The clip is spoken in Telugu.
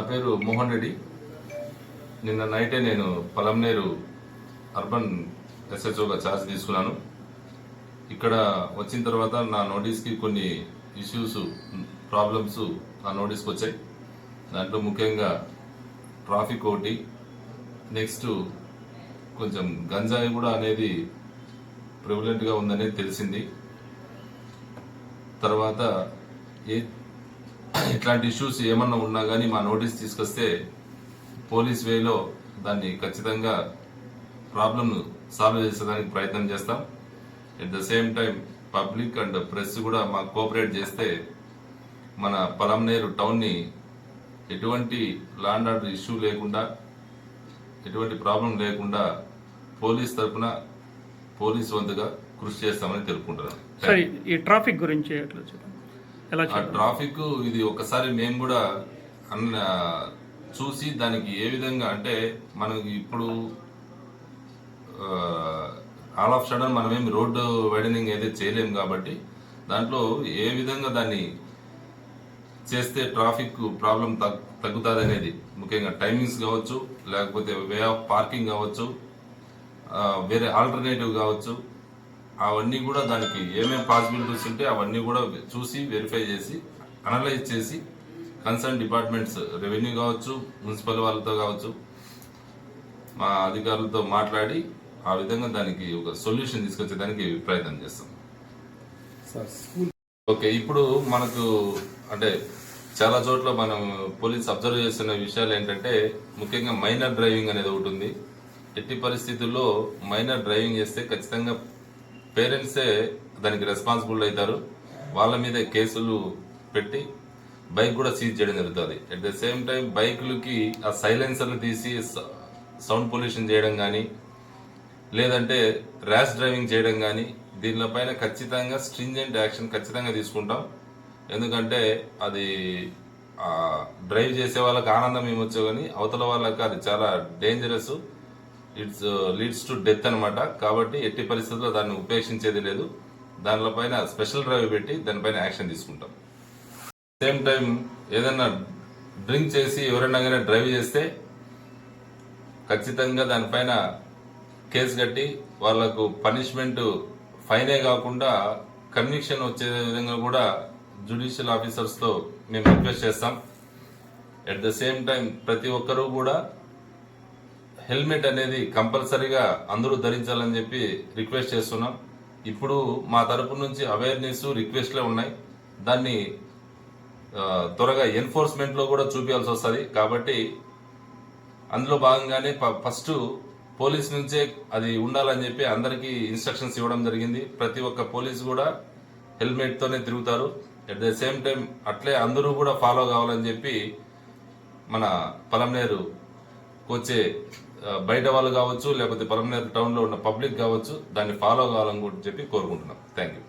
నా పేరు మోహన్ రెడ్డి. నిన్న నైటే నేను పలంనేరు అర్బన్ ఎస్హెచ్ఓగా ఛార్జ్ తీసుకున్నాను. ఇక్కడ వచ్చిన తర్వాత నా నోటీస్కి కొన్ని ఇష్యూస్ ప్రాబ్లమ్స్ నా నోటీస్కి వచ్చాయి. దాంట్లో ముఖ్యంగా ట్రాఫిక్ ఒకటి నెక్స్ట్ కొంచెం గంజాయి కూడా అనేది ప్రివలెంట్గా ఉందనేది తెలిసింది. తర్వాత ఏ ఇట్లాంటి ఇష్యూస్ ఏమన్నా ఉన్నా కానీ మా నోటీస్ తీసుకొస్తే పోలీస్ వేలో దాన్ని ఖచ్చితంగా ప్రాబ్లంను సాల్వ్ చేసేదానికి ప్రయత్నం చేస్తాం. At the same time public and press కూడా మాకు కోఆపరేట్ చేస్తే మన పలంనేరు టౌన్ని ఎటువంటి ల్యాండ్ ఆర్డర్ ఇష్యూ లేకుండా ఎటువంటి ప్రాబ్లం లేకుండా పోలీస్ తరఫున పోలీస్ వంతుగా కృషి చేస్తామని తెలుపుకుంటున్నాను ఈ ట్రాఫిక్ గురించి ఎట్లా చెప్పండి? ఆ ట్రాఫిక్ ఇది ఒకసారి మేము కూడా అన్న చూసి దానికి ఏ విధంగా అంటే మనకి ఇప్పుడు ఆల్ ఆఫ్ సడన్ మనమేం రోడ్డు వైడనింగ్ అయితే చేయలేము కాబట్టి దాంట్లో ఏ విధంగా దాన్ని చేస్తే ట్రాఫిక్ ప్రాబ్లం తగ్గుతుంది అనేది ముఖ్యంగా టైమింగ్స్ కావచ్చు లేకపోతే వే ఆఫ్ పార్కింగ్ కావచ్చు వేరే ఆల్టర్నేటివ్ కావచ్చు అవన్నీ కూడా దానికి ఏమేమి పాసిబిలిటీస్ ఉంటే అవన్నీ కూడా చూసి వెరిఫై చేసి అనలైజ్ చేసి కన్సర్న్ డిపార్ట్మెంట్స్ రెవెన్యూ కావచ్చు మున్సిపల్ వాళ్ళతో కావచ్చు మా అధికారులతో మాట్లాడి ఆ విధంగా దానికి ఒక సొల్యూషన్ తీసుకొచ్చేదానికి ప్రయత్నం చేస్తాం. ఓకే ఇప్పుడు మనకు అంటే చాలా చోట్ల మనం పోలీస్ అబ్జర్వ్ చేస్తున్న విషయాలు ఏంటంటే ముఖ్యంగా మైనర్ డ్రైవింగ్ అనేది ఒకటి ఉంది. ఎట్టి పరిస్థితుల్లో మైనర్ డ్రైవింగ్ చేస్తే ఖచ్చితంగా పేరెంట్సే దానికి రెస్పాన్సిబుల్ అవుతారు. వాళ్ళ మీద కేసులు పెట్టి బైక్ కూడా సీజ్ చేయడం జరుగుతుంది. అట్ ద సేమ్ టైం బైకులకి ఆ సైలెన్సర్లు తీసి సౌండ్ పొల్యూషన్ చేయడం కానీ లేదంటే ర్యాష్ డ్రైవింగ్ చేయడం కానీ దీనిపైన ఖచ్చితంగా స్ట్రింజెంట్ యాక్షన్ ఖచ్చితంగా తీసుకుంటాం. ఎందుకంటే అది డ్రైవ్ చేసే వాళ్ళకి ఆనందం ఏమొచ్చో కానీ అవతల వాళ్ళకి అది చాలా dangerous it's leads to death అన్నమాట. కాబట్టి ఎట్టి పరిస్థితుల్లో దాన్ని ఉపేక్షించేది లేదు. దానిపైన స్పెషల్ డ్రైవ్ పెట్టి దానిపైన యాక్షన్ తీసుకుంటాం. సేమ్ టైం ఏదైనా డ్రింక్ చేసి ఎవరైనా కానీ డ్రైవ్ చేస్తే ఖచ్చితంగా దానిపైన కేసు కట్టి వాళ్ళకు పనిష్మెంట్ ఫైనే కాకుండా కన్విక్షన్ వచ్చే విధంగా కూడా జుడిషియల్ ఆఫీసర్స్తో మేము రిక్వెస్ట్ చేస్తాం. ఎట్ ద సేమ్ టైం ప్రతి ఒక్కరూ కూడా హెల్మెట్ అనేది కంపల్సరీగా అందరూ ధరించాలని చెప్పి రిక్వెస్ట్ చేస్తున్నాం. ఇప్పుడు మా తరపు నుంచి అవేర్నెస్ రిక్వెస్ట్లే ఉన్నాయి. దాన్ని త్వరగా ఎన్ఫోర్స్మెంట్లో కూడా చూపించాల్సి వస్తుంది. కాబట్టి అందులో భాగంగానే ప- ఫస్ట్ పోలీస్ నుంచే అది ఉండాలని చెప్పి అందరికీ ఇన్స్ట్రక్షన్స్ ఇవ్వడం జరిగింది. ప్రతి ఒక్క పోలీస్ కూడా హెల్మెట్తోనే తిరుగుతారు. అట్ ద సేమ్ టైం అట్లే అందరూ కూడా ఫాలో కావాలని చెప్పి మన పలంనేరు వచ్చే బయట వాళ్ళు కావచ్చు లేకపోతే పలంనేరు టౌన్లో ఉన్న పబ్లిక్ కావచ్చు దాన్ని ఫాలో కావాలని కూడా చెప్పి కోరుకుంటున్నాం. Thank you